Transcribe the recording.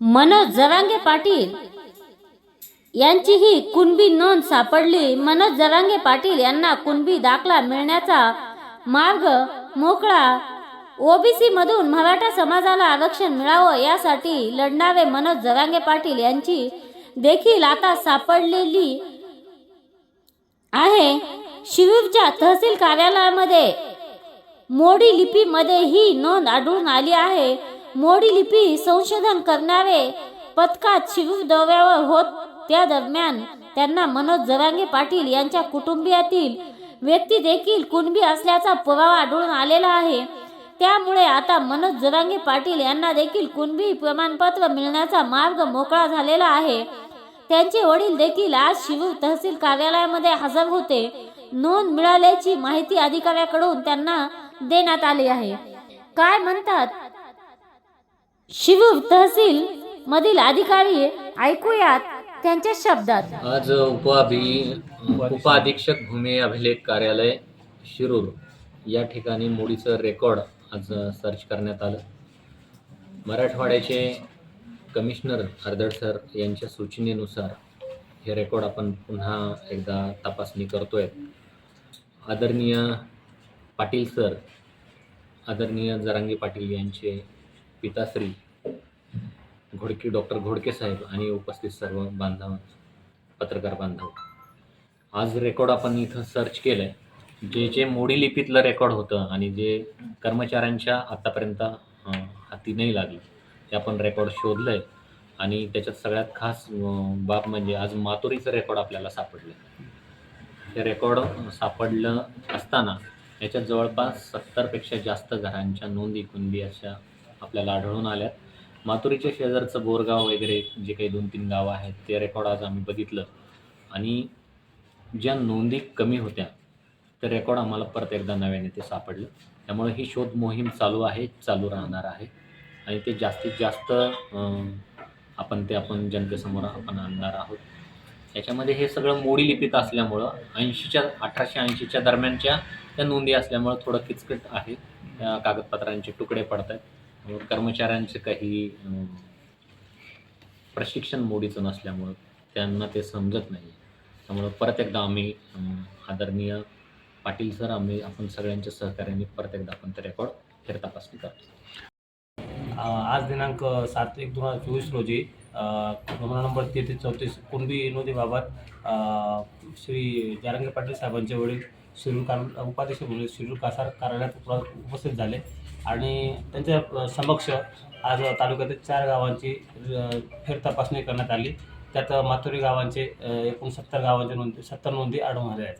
मनोज जरांगे पाटील. यांची ही कुणबी नोंद सापडली. मनोज जरांगे पाटील यांना कुणबी दाखला मिळण्याचा मार्ग मोकळा. ओबीसी मधून मराठा समाजाला आरक्षण मिळावं यासाठी लढणारे मनोज जरांगे पाटील यांची देखील आता सापडलेली आहे. शिरूरच्या तहसील कार्यालयामध्ये मोडी लिपीमध्ये ही नोंद आढळून आली आहे. मोडी लिपी संशोधन करणारे पथकात शिरूर दौऱ्यावर होत त्या दरम्यान त्यांना मनोज जरांगे पाटील यांच्या कुटुंबियातील व्यक्ती देखील कुणबी असल्याचा पुरावा आढळून आलेला आहे. त्यामुळे आता मनोज जरांगे पाटील यांना देखील कुणबी प्रमाणपत्र मिळण्याचा मार्ग मोकळा झालेला आहे. त्यांचे वडील देखील आज शिरूर तहसील कार्यालयामध्ये हजर होते. नोंद मिळाल्याची माहिती अधिकाऱ्याकडून त्यांना देण्यात आली आहे. काय म्हणतात? शिव तहसील मधील अधिकारी ऐकूयात त्यांच्या शब्दात. आज उपअभि उपअधीक्षक भूमी अभिलेख कार्यालय शिरूर. या ठिकाणी मुडीचं रेकॉर्ड आज सर्च करण्यात आलं. मराठवाड्याचे कमिशनर हरदड सर यांच्या सूचनेनुसार हे रेकॉर्ड आपण पुन्हा एकदा तपासणी करतोय. आदरणीय पाटील सर आदरणीय जरांगे पाटील यांचे पिताश्री घोडके डॉक्टर घोडके साहेब आणि उपस्थित सर्व बांधव पत्रकार बांधव. आज रेकॉर्ड आपण इथं सर्च केलं आहे जे जे मोडी लिपीतलं रेकॉर्ड होतं आणि जे कर्मचाऱ्यांच्या आत्तापर्यंत हाती नाही लागलं ते आपण रेकॉर्ड शोधलं आहे आणि त्याच्यात सगळ्यात खास बाब म्हणजे आज मातुरीचं रेकॉर्ड आपल्याला सापडलं हे रेकॉर्ड सापडलं असताना याच्यात जवळपास सत्तरपेक्षा जास्त घरांच्या नोंदी कुंदी अशा आपल्याला आढळून आल्यात. माथुरीच्या शेजारचं बोरगाव वगैरे जे काही दोन तीन गावं आहेत ते रेकॉर्ड आज आम्ही बघितलं. आणि ज्या नोंदी कमी होत्या ते रेकॉर्ड आम्हाला परत एकदा नव्याने ते सापडलं. त्यामुळे ही शोध मोहीम चालू आहे चालू राहणार आहे. आणि ते जास्तीत जास्त आपण ते आपण जनतेसमोर आपण आणणार आहोत. याच्यामध्ये हे सगळं मोडी लिपीत असल्यामुळं ऐंशीच्या अठराशे ऐंशीच्या दरम्यानच्या त्या नोंदी असल्यामुळं थोडं किचकट आहे. त्या कागदपत्रांचे तुकडे पडत आहेत कर्मचाऱ्यांचे काही प्रशिक्षण मोडीचं नसल्यामुळं त्यांना ते समजत नाही. त्यामुळं परत एकदा आम्ही आदरणीय पाटील सर आम्ही आपण सगळ्यांच्या सहकार्याने परत एकदा आपण ते रेकॉर्ड फेर तपासणी करतो. आज दिनांक सात एक दोन हजार चोवीस रोजी नमुना नंबर तेहतीस चौतीस कुणबी नोंदीबाबत श्री जारंगे पाटील साहेबांचे वडील शिरूर कार उपाध्यक्ष म्हणून शिरूर कासार कार्यालयात उपस्थित झाले. आणि त्यांच्या समक्ष आज तालुक्यातील चार गावांची फेर तपासणी करण्यात आली. त्यात माथुरी गावांचे एकूण सत्तर गावांच्या नोंदी सत्तर नोंदी आढळून आल्या आहेत.